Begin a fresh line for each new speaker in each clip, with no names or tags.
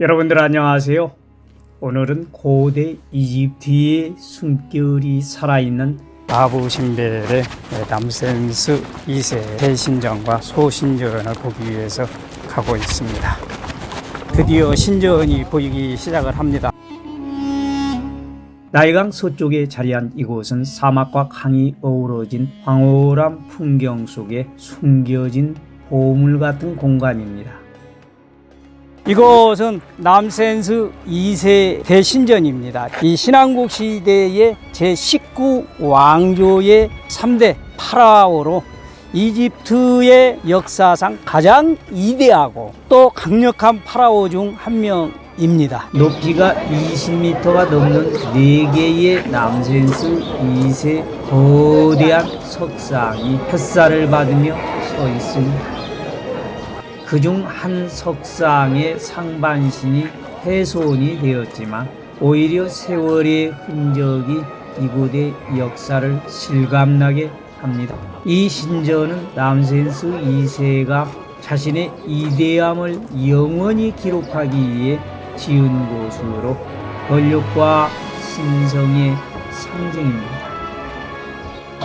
여러분들 안녕하세요. 오늘은 고대 이집트의 숨결이 살아있는 아부 신벨의 남센스 2세 대신전과 소신전을 보기 위해서 가고 있습니다. 드디어 신전이 보이기 시작을 합니다. 나일강 서쪽에 자리한 이곳은 사막과 강이 어우러진 황홀한 풍경 속에 숨겨진 보물 같은 공간입니다. 이곳은 남센스 2세 대신전입니다. 이 신왕국 시대의 제19 왕조의 3대 파라오로 이집트의 역사상 가장 위대하고 또 강력한 파라오 중 한 명입니다. 높이가 20m가 넘는 4개의 남센스 2세 거대한 석상이 햇살을 받으며 서 있습니다. 그중 한 석상의 상반신이 훼손이 되었지만 오히려 세월의 흔적이 이곳의 역사를 실감나게 합니다. 이 신전은 남센스 2세가 자신의 이대함을 영원히 기록하기 위해 지은 곳으로 권력과 신성의 상징입니다.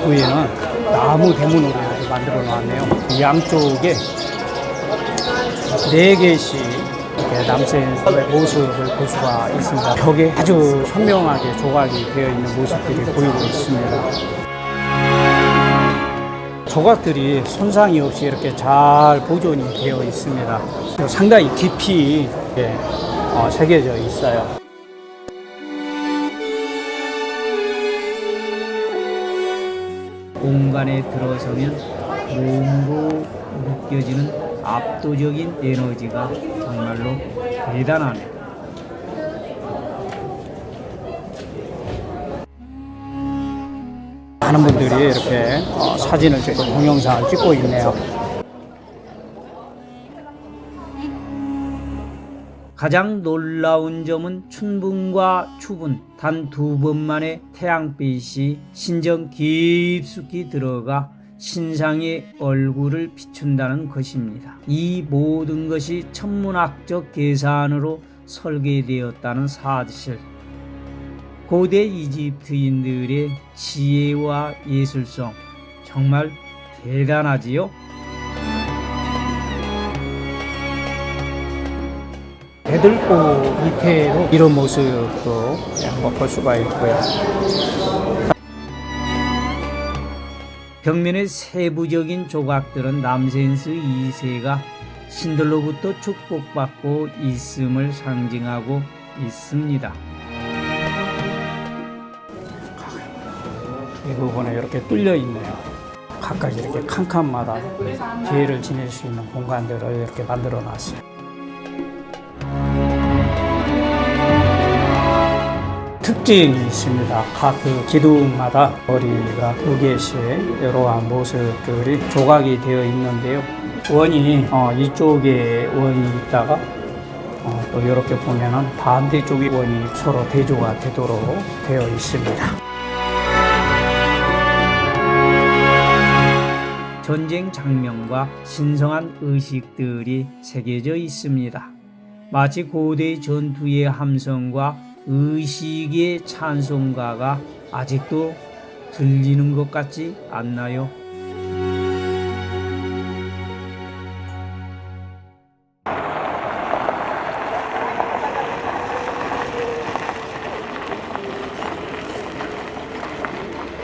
위에는 나무 대문으로 만들어 놨네요. 양쪽에 네 개씩 이렇게 남센스의 모습을 볼 수가 있습니다. 벽에 아주 현명하게 조각이 되어 있는 모습들이 보이고 있습니다. 조각들이 손상이 없이 이렇게 잘 보존이 되어 있습니다. 상당히 깊이 이렇게, 어, 새겨져 있어요. 공간에 들어서면 몸으로 느껴지는 압도적인 에너지가 정말로 대단하네요. 많은 분들이 이렇게 어, 사진을 찍고 동영상을 찍고 있네요. 가장 놀라운 점은 춘분과 추분 단 두 번만에 태양빛이 신전 깊숙이 들어가 신상의 얼굴을 비춘다는 것입니다. 이 모든 것이 천문학적 계산으로 설계되었다는 사실. 고대 이집트인들의 지혜와 예술성 정말 대단하지요. 대들보 밑에도 이런 모습도 볼 수가 있고요. 벽면의 세부적인 조각들은 남센스 2세가 신들로부터 축복받고 있음을 상징하고 있습니다. 이 부분에 이렇게 뚫려 있네요. 각각 이렇게 칸칸마다 기회를 지낼 수 있는 공간들을 이렇게 만들어 놨어요. 특징이 있습니다. 각 그 기둥마다 머리가 두 개씩 이러한 모습들이 조각이 되어 있는데요. 원이 어, 이쪽에 원이 있다가 어, 또 이렇게 보면은 반대쪽에 원이 서로 대조가 되도록 되어 있습니다. 전쟁 장면과 신성한 의식들이 새겨져 있습니다. 마치 고대 전투의 함성과 의식의 찬송가가 아직도 들리는 것 같지 않나요?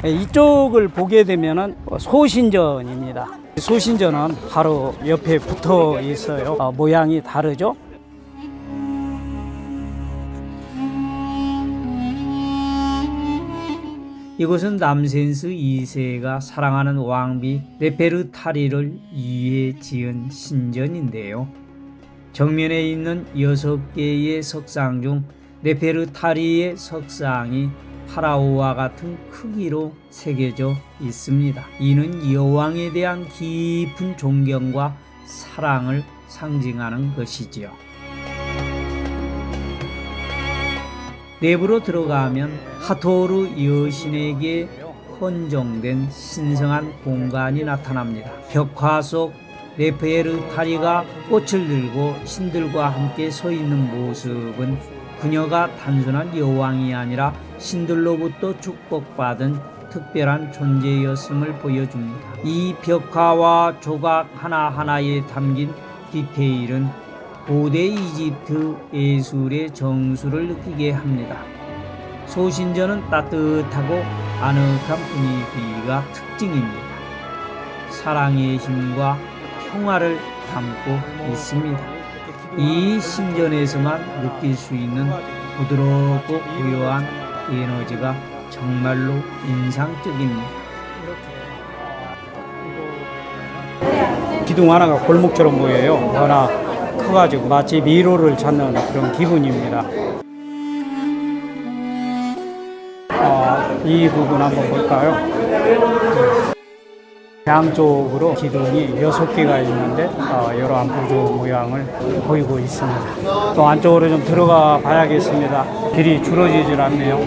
네, 이쪽을 보게 되면은 소신전입니다. 소신전은 바로 옆에 붙어 있어요. 어, 모양이 다르죠? 이곳은 남센스 2세가 사랑하는 왕비 네페르타리를 위해 지은 신전인데요. 정면에 있는 6개의 석상 중 네페르타리의 석상이 파라오와 같은 크기로 새겨져 있습니다. 이는 여왕에 대한 깊은 존경과 사랑을 상징하는 것이지요. 내부로 들어가면 하토르 여신에게 헌정된 신성한 공간이 나타납니다. 벽화 속 네페르타리가 꽃을 들고 신들과 함께 서 있는 모습은 그녀가 단순한 여왕이 아니라 신들로부터 축복받은 특별한 존재였음을 보여줍니다. 이 벽화와 조각 하나하나에 담긴 디테일은 고대 이집트 예술의 정수를 느끼게 합니다. 소신전은 따뜻하고 아늑한 분위기가 특징입니다. 사랑의 힘과 평화를 담고 있습니다. 이 신전에서만 느낄 수 있는 부드럽고 고요한 에너지가 정말로 인상적입니다. 기둥 하나가 골목처럼 보여요. 워낙 커가지고 마치 미로를 찾는 그런 기분입니다. 어, 이 부분 한번 볼까요? 양쪽으로 기둥이 여섯 개가 있는데 어, 여러 안부조 모양을 보이고 있습니다. 또 안쪽으로 좀 들어가 봐야겠습니다. 길이 줄어지질 않네요.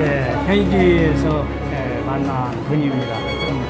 네, 현지에서 네, 만난 분입니다.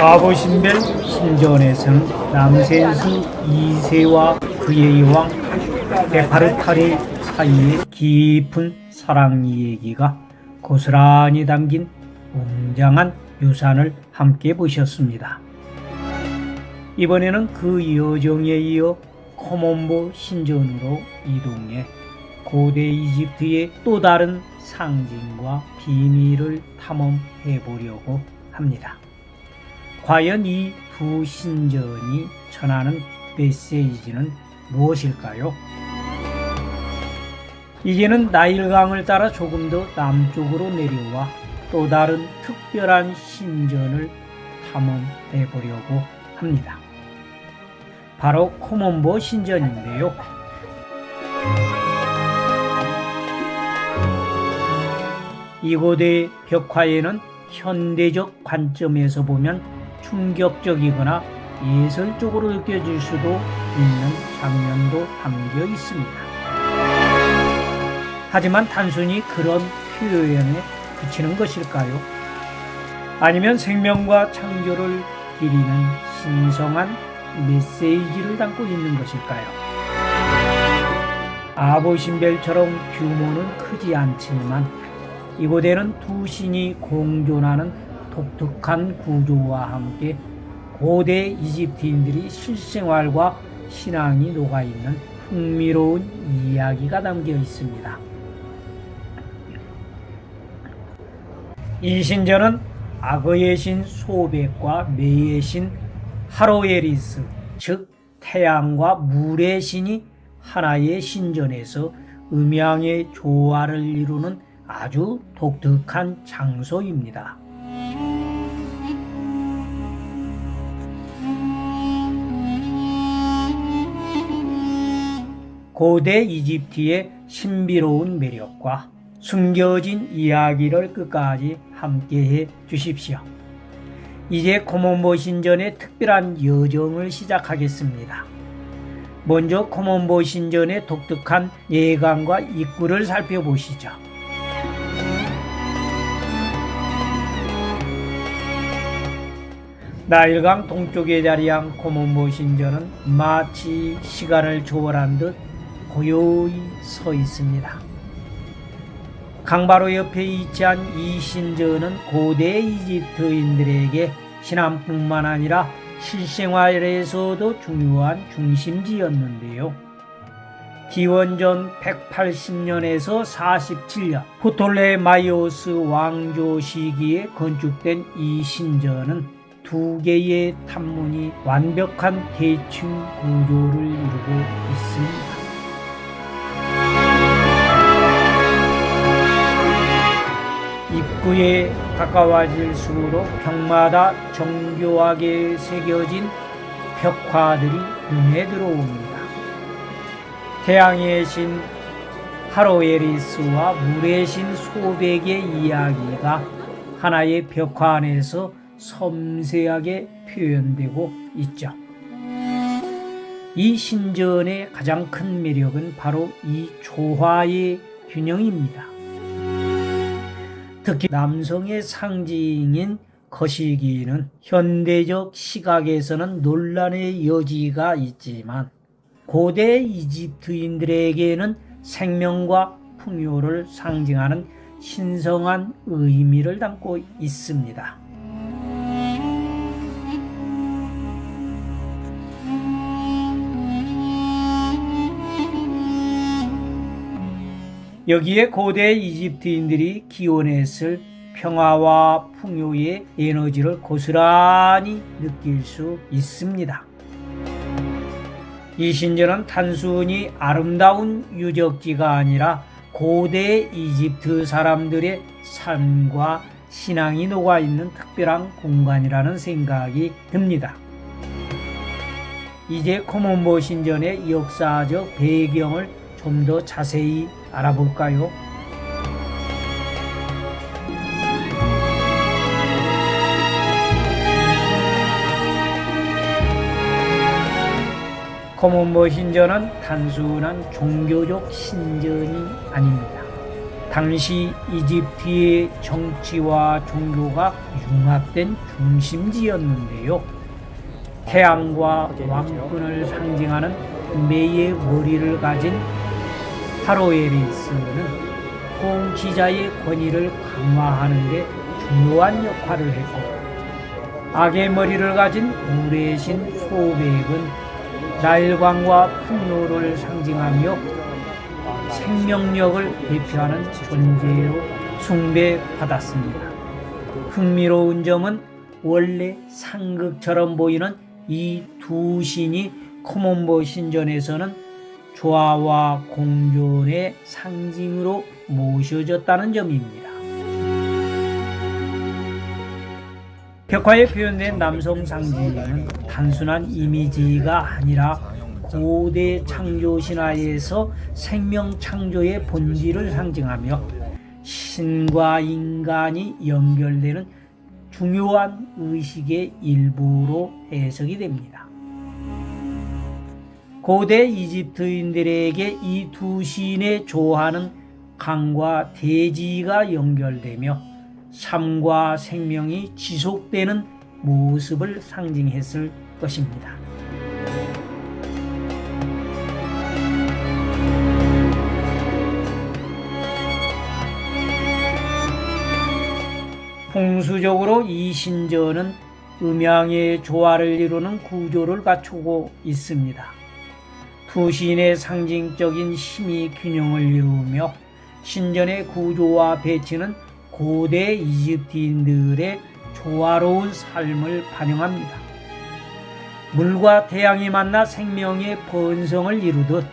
아보신벨 신전에서는 남센수 2세와 그의 왕 베파르타리 사이의 깊은 사랑 이야기가 고스란히 담긴 웅장한 유산을 함께 보셨습니다. 이번에는 그 여정에 이어 코몬보 신전으로 이동해 고대 이집트의 또 다른 상징과 비밀을 탐험해 보려고 합니다. 과연 이 두 신전이 전하는 메시지는 무엇일까요? 이제는 나일강을 따라 조금 더 남쪽으로 내려와 또 다른 특별한 신전을 탐험해 보려고 합니다. 바로 코몬보 신전인데요. 이곳의 벽화에는 현대적 관점에서 보면 충격적이거나 예술적으로 느껴질 수도 있는 장면도 담겨 있습니다. 하지만 단순히 그런 표현에 그치는 것일까요? 아니면 생명과 창조를 기리는 신성한 메시지를 담고 있는 것일까요? 아보신벨처럼 규모는 크지 않지만 이곳에는 두 신이 공존하는 독특한 구조와 함께 고대 이집트인들이 실생활과 신앙이 녹아있는 흥미로운 이야기가 담겨 있습니다. 이 신전은 악어의 신 소백과 매의 신 하로에리스, 즉 태양과 물의 신이 하나의 신전에서 음양의 조화를 이루는 아주 독특한 장소입니다. 고대 이집트의 신비로운 매력과 숨겨진 이야기를 끝까지 함께해 주십시오. 이제 코몬보 신전의 특별한 여정을 시작하겠습니다. 먼저 코몬보 신전의 독특한 예관과 입구를 살펴보시죠. 나일강 동쪽에 자리한 코몬보 신전은 마치 시간을 초월한 듯 고요히 서 있습니다. 강바로 옆에 위치한 이 신전은 고대 이집트인들에게 신앙뿐만 아니라 실생활에서도 중요한 중심지였는데요. 기원전 180년에서 47년 포톨레마이오스 왕조 시기에 건축된 이 신전은 두 개의 탑문이 완벽한 대칭 구조를 이루고 있습니다. 입구에 가까워질수록 벽마다 정교하게 새겨진 벽화들이 눈에 들어옵니다. 태양의 신 하로에리스와 물의 신 소백의 이야기가 하나의 벽화 안에서 섬세하게 표현되고 있죠. 이 신전의 가장 큰 매력은 바로 이 조화의 균형입니다. 특히 남성의 상징인 거시기는 현대적 시각에서는 논란의 여지가 있지만 고대 이집트인들에게는 생명과 풍요를 상징하는 신성한 의미를 담고 있습니다. 여기에 고대 이집트인들이 기원했을 평화와 풍요의 에너지를 고스란히 느낄 수 있습니다. 이 신전은 단순히 아름다운 유적지가 아니라 고대 이집트 사람들의 삶과 신앙이 녹아 있는 특별한 공간이라는 생각이 듭니다. 이제 코몬보 신전의 역사적 배경을 좀 더 자세히 알아볼까요? 코몬보 신전은 단순한 종교적 신전이 아닙니다. 당시 이집트의 정치와 종교가 융합된 중심지였는데요. 태양과 왕권을 상징하는 매의 머리를 가진 하로에리스는 통치자의 권위를 강화하는 데 중요한 역할을 했고 악의 머리를 가진 우레의 신 소백은 나일광과 풍요를 상징하며 생명력을 대표하는 존재로 숭배받았습니다. 흥미로운 점은 원래 상극처럼 보이는 이 두 신이 코몬보 신전에서는 조화와 공존의 상징으로 모셔졌다는 점입니다. 벽화에 표현된 남성 상징은 단순한 이미지가 아니라 고대 창조 신화에서 생명 창조의 본질을 상징하며 신과 인간이 연결되는 중요한 의식의 일부로 해석이 됩니다. 고대 이집트인들에게 이 두 신의 조화는 강과 대지가 연결되며 삶과 생명이 지속되는 모습을 상징했을 것입니다. 풍수적으로 이 신전은 음양의 조화를 이루는 구조를 갖추고 있습니다. 두 신의 상징적인 힘이 균형을 이루며 신전의 구조와 배치는 고대 이집트인들의 조화로운 삶을 반영합니다. 물과 태양이 만나 생명의 번성을 이루듯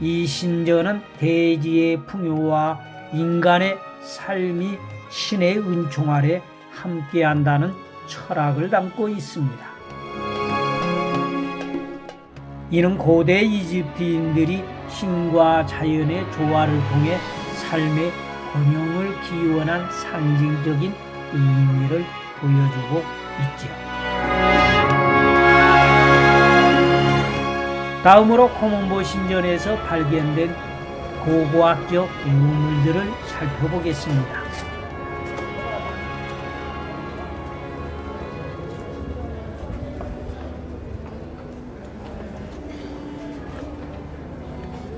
이 신전은 대지의 풍요와 인간의 삶이 신의 은총 아래 함께한다는 철학을 담고 있습니다. 이는 고대 이집트인들이 신과 자연의 조화를 통해 삶의 번영을 기원한 상징적인 의미를 보여주고 있지요. 다음으로 코몬보 신전에서 발견된 고고학적 유물들을 살펴보겠습니다.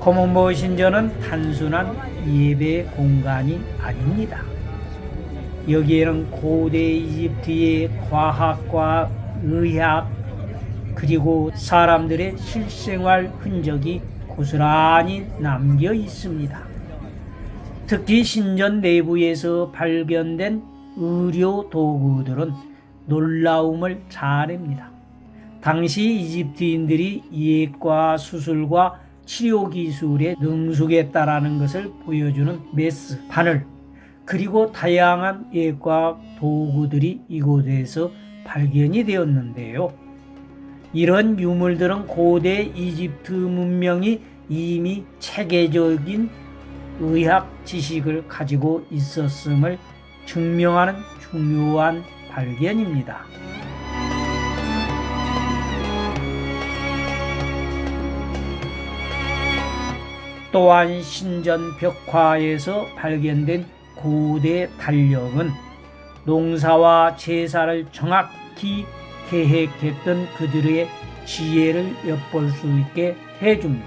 코몬보 신전은 단순한 예배 공간이 아닙니다. 여기에는 고대 이집트의 과학과 의학 그리고 사람들의 실생활 흔적이 고스란히 남겨 있습니다. 특히 신전 내부에서 발견된 의료 도구들은 놀라움을 자아냅니다. 당시 이집트인들이 예과 수술과 치료 기술에 능숙했다라는 것을 보여주는 메스, 바늘, 그리고 다양한 예과 도구들이 이곳에서 발견이 되었는데요. 이런 유물들은 고대 이집트 문명이 이미 체계적인 의학 지식을 가지고 있었음을 증명하는 중요한 발견입니다. 또한 신전 벽화에서 발견된 고대 달력은 농사와 제사를 정확히 계획했던 그들의 지혜를 엿볼 수 있게 해줍니다.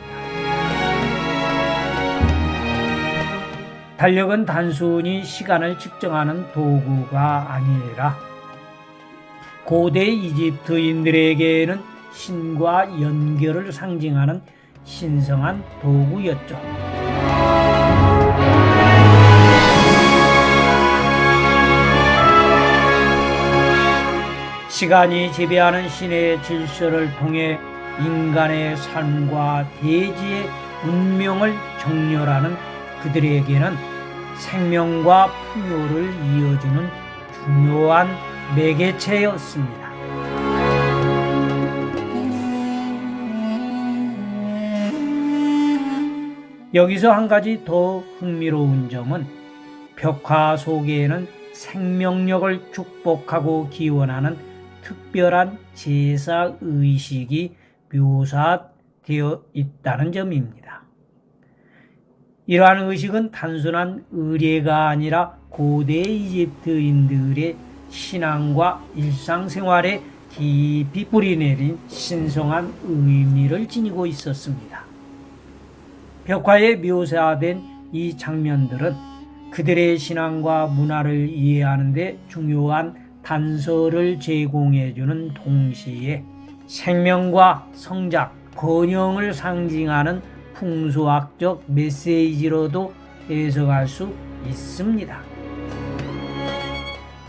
달력은 단순히 시간을 측정하는 도구가 아니라 고대 이집트인들에게는 신과 연결을 상징하는 신성한 도구였죠. 시간이 지배하는 신의 질서를 통해 인간의 삶과 대지의 운명을 정렬하는 그들에게는 생명과 풍요를 이어주는 중요한 매개체였습니다. 여기서 한 가지 더 흥미로운 점은 벽화 속에는 생명력을 축복하고 기원하는 특별한 제사 의식이 묘사되어 있다는 점입니다. 이러한 의식은 단순한 의례가 아니라 고대 이집트인들의 신앙과 일상생활에 깊이 뿌리내린 신성한 의미를 지니고 있었습니다. 벽화에 묘사된 이 장면들은 그들의 신앙과 문화를 이해하는데 중요한 단서를 제공해주는 동시에 생명과 성장, 번영을 상징하는 풍수학적 메시지로도 해석할 수 있습니다.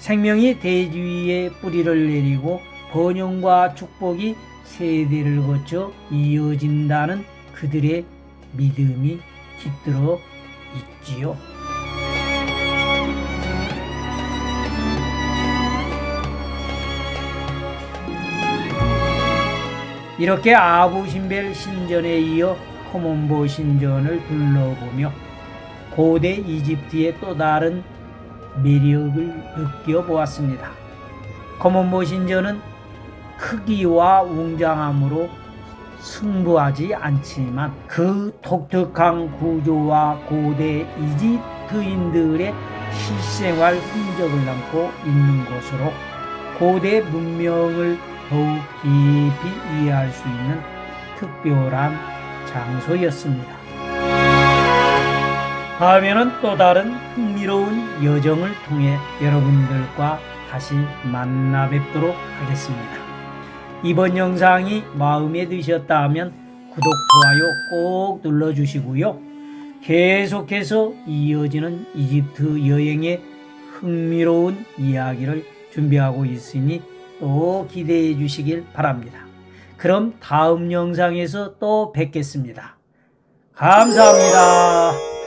생명이 대지 위에 뿌리를 내리고 번영과 축복이 세대를 거쳐 이어진다는 그들의 믿음이 깃들어 있지요. 이렇게 아부신벨 신전에 이어 코몬보 신전을 둘러보며 고대 이집트의 또 다른 매력을 느껴보았습니다. 코몬보 신전은 크기와 웅장함으로 승부하지 않지만 그 독특한 구조와 고대 이집트인들의 실생활 흔적을 남고 있는 곳으로 고대 문명을 더욱 깊이 이해할 수 있는 특별한 장소였습니다. 다음에는 또 다른 흥미로운 여정을 통해 여러분들과 다시 만나 뵙도록 하겠습니다. 이번 영상이 마음에 드셨다 하면 구독, 좋아요 꼭 눌러주시고요. 계속해서 이어지는 이집트 여행의 흥미로운 이야기를 준비하고 있으니 또 기대해 주시길 바랍니다. 그럼 다음 영상에서 또 뵙겠습니다. 감사합니다.